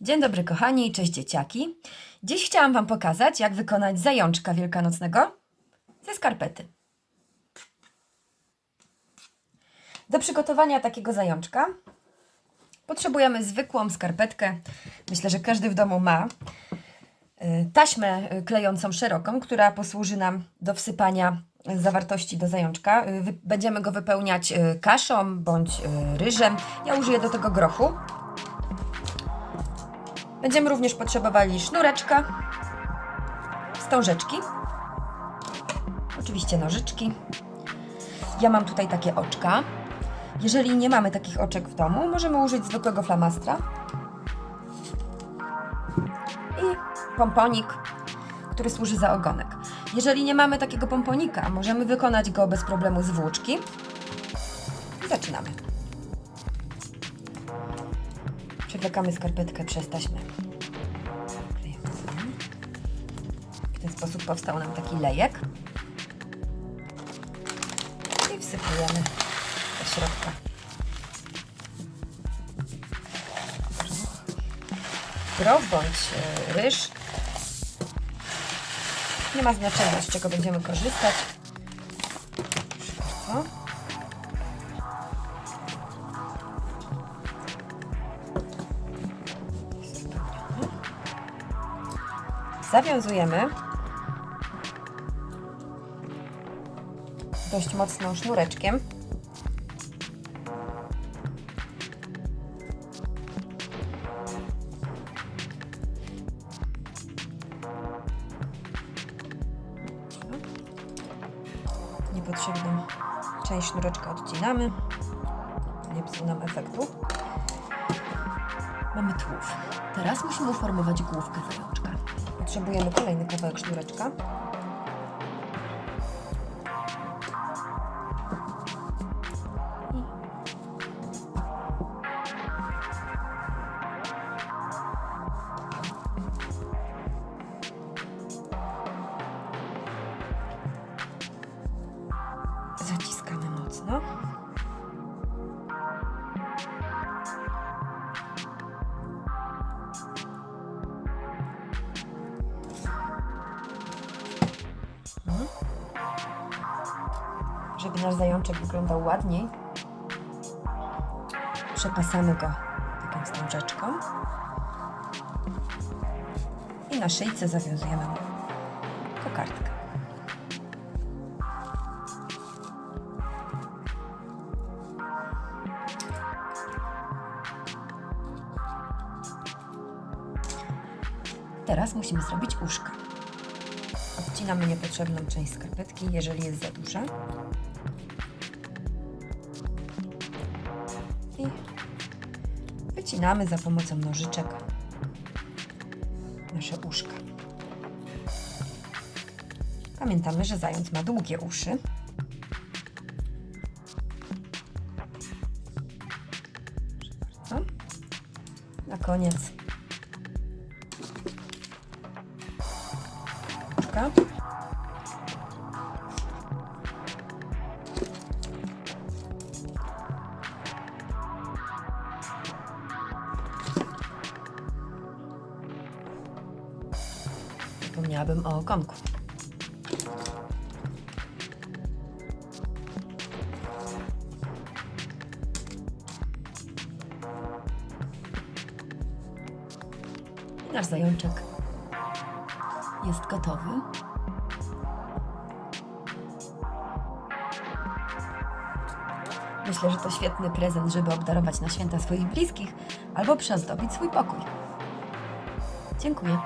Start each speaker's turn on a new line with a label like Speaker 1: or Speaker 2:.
Speaker 1: Dzień dobry kochani, cześć dzieciaki. Dziś chciałam Wam pokazać, jak wykonać zajączka wielkanocnego ze skarpety. Do przygotowania takiego zajączka potrzebujemy zwykłą skarpetkę. Myślę, że każdy w domu ma. Y, Taśmę y, klejącą szeroką, która posłuży nam do wsypania zawartości do zajączka. Y, Będziemy go wypełniać kaszą bądź ryżem. Ja użyję do tego grochu. Będziemy również potrzebowali sznureczka, wstążeczki, oczywiście nożyczki. Ja mam tutaj takie oczka. Jeżeli nie mamy takich oczek w domu, możemy użyć zwykłego flamastra i pomponik, który służy za ogonek. Jeżeli nie mamy takiego pomponika, możemy wykonać go bez problemu z włóczki. I zaczynamy. Przewlekamy skarpetkę przez taśmę. W ten sposób powstał nam taki lejek. I wsypujemy do środka. Groch bądź e, ryż. Nie ma znaczenia, z czego będziemy korzystać. Proszę Zawiązujemy dość mocno sznureczkiem. Niepotrzebną część sznureczka odcinamy. Nie psuł nam efektu. Mamy tułów. Teraz musimy uformować główkę zajączka. Potrzebujemy kolejny kawałek sznureczka. Zaciskamy mocno. Mhm. Żeby nasz zajączek wyglądał ładniej, przepasamy go taką wstążeczką i na szyjce zawiązujemy kokardkę. Teraz musimy zrobić uszka. Odcinamy niepotrzebną część skarpetki, jeżeli jest za duża. I wycinamy za pomocą nożyczek nasze uszka. Pamiętamy, że zając ma długie uszy. Na koniec Uszka. Zapomniałabym o ogonku. Nasz zajączek jest gotowy. Myślę, że to świetny prezent, żeby obdarować na święta swoich bliskich albo przyozdobić swój pokój. Dziękuję.